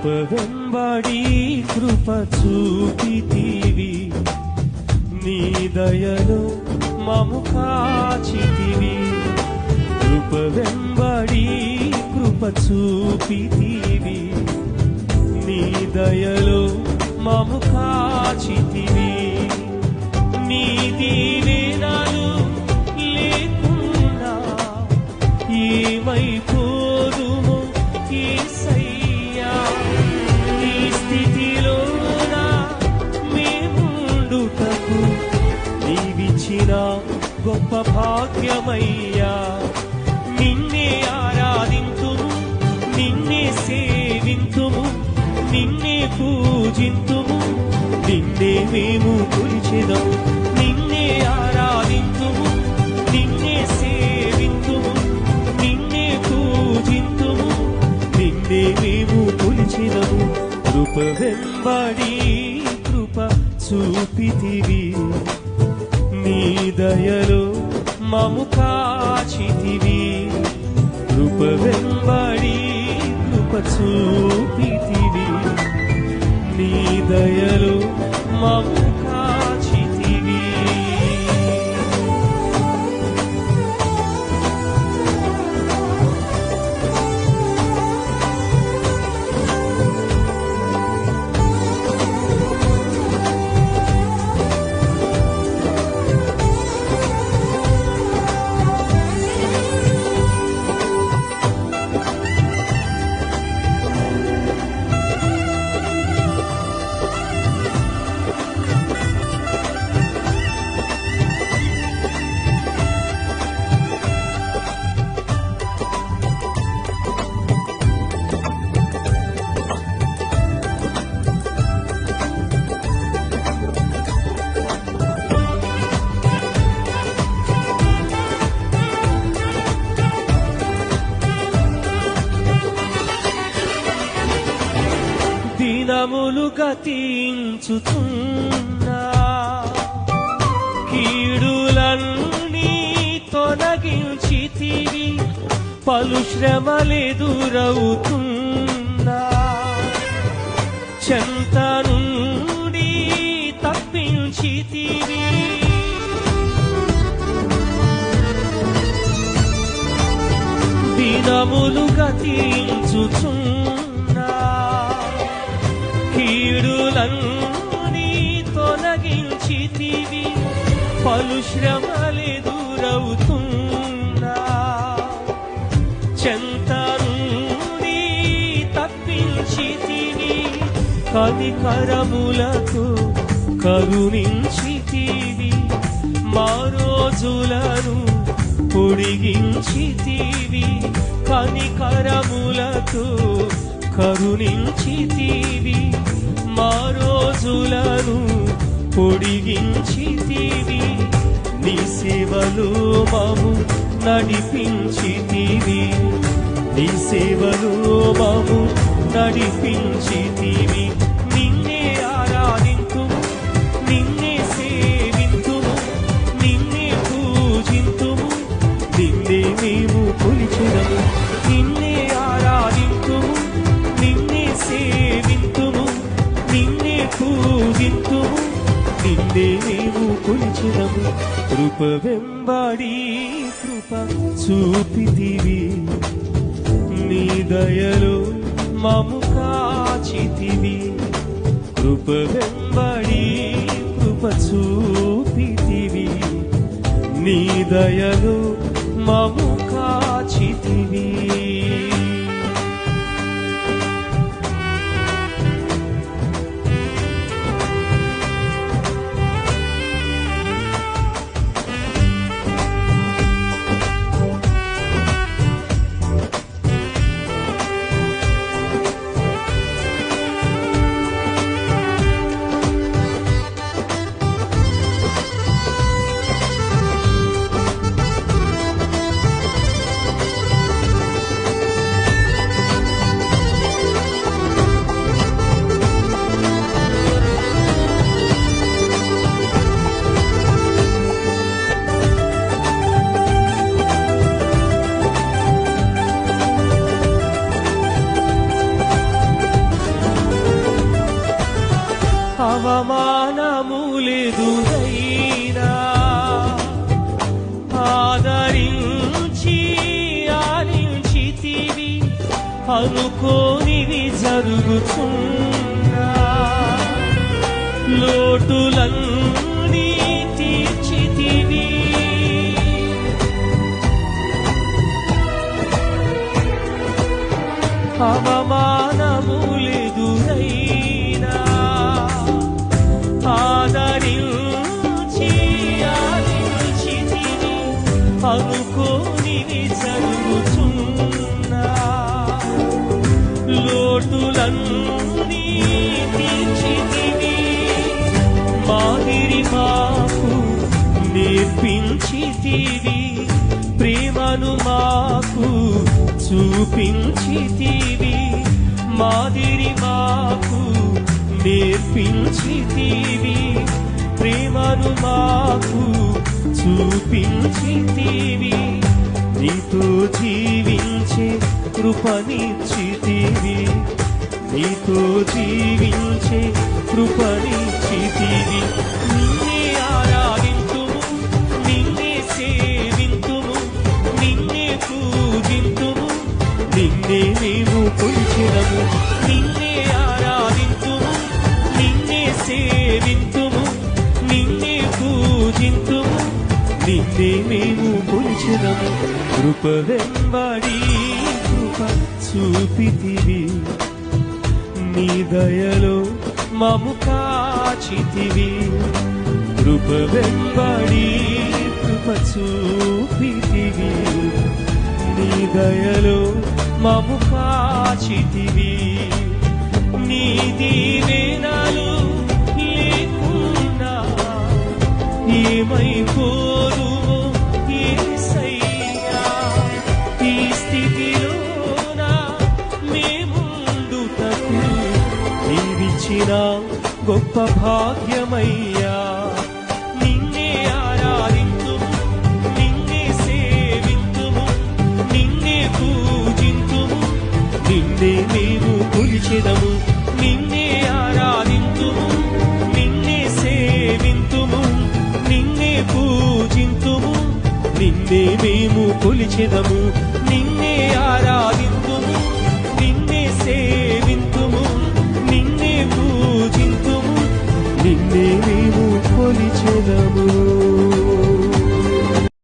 కృప వెంబడి కృప చూపితివి నీ దయలో మము కాచితివి. కృప వెంబడి కృప చూపితివి నీ దయలో మము కాచితివి. నీ దీవెనలు లేకుండా ఏమైపోదుము భాగ్యమయ్యా నిన్నే ఆరాధింతుము నిన్నే సేవింతుము నిన్నే పూజింతుము నిన్నే మేము కొలిచెదము నిన్నే ఆరాధింతుము నిన్నే సేవింతుము నిన్నే పూజింతుము నిన్నే మేము కొలిచెదము కృప వెంబడి చూపితివి. నీ దయలు మము దినములు గతించుతున్నా. కీడులన్నీ తొలగించితివి పలు శ్రమలెదురవుతున్నా. చెంత నుండి తప్పించితివి. దినములు గతించుతున్నా. కీడులన్నీ తొలగించితివి పలు తప్పించి చెంత నుండి తప్పించితివి కనికరములకు కరుణించితివి మా రోజులను పొడిగించితివి కనికరములకు కరుణించితివి మా రోజులను పొడిగించితివి నీ సేవలు మము నడిపించితివి నీ సేవలు మాము నడిపించితివి. నిన్నే ఆరాధింతుము నిన్నే సేవింతుము నిన్నే పూజింతుము నిన్నే మేము కొలిచెదము నిన్నే ఆరాధింతుము సేవింతుము నిన్నే పూజింతుము నిన్నే మేము కొలిచెదము కృప వెంబడి కృప చూపితివి. నీ దయలో మము కాచితివి. కృప వెంబడి కృప చూపితివి. నీ దయలో మము కాచితివి. అనుకోనివి జరుగుతున్నా లోటులన్నీ తీర్చితివి. అవమానములెదురైనా? ఆదరించి ఆదరించితివి. అనుకోనివి జరుగుతున్నా కృపను మాకు చూపించితివి. మాదిరి మాకు నేర్పించితివి. ప్రేమను మాకు చూపించితివి. నీతో జీవించే కృపనిచ్చితివి. నీతో జీవించే కృపనిచ్చితివి. చిరము కృప వెంబడి కృప చూపితివి. నీ దయలో మము కాచితివి. కృప వెంబడి కృప చూపితివి. నీ దయలో మము కాచితివి. నీ దీవెనలు లేకున్నా నీవిచ్చిన గొప్ప భాగ్యమయ్యా. నిన్నే ఆరాధింతుము నిన్నే సేవింతుము నిన్నే పూజింతుము నిన్నే మేము కొలిచెదము నిన్నే ఆరాధింతుము నిన్నే సేవింతుము నిన్నే పూజింతుము నిన్నే మేము కొలిచెదము నిన్నే ఆరాధింతుము నిన్నే పూజింతుము నిన్నే మేము కొలిచెదము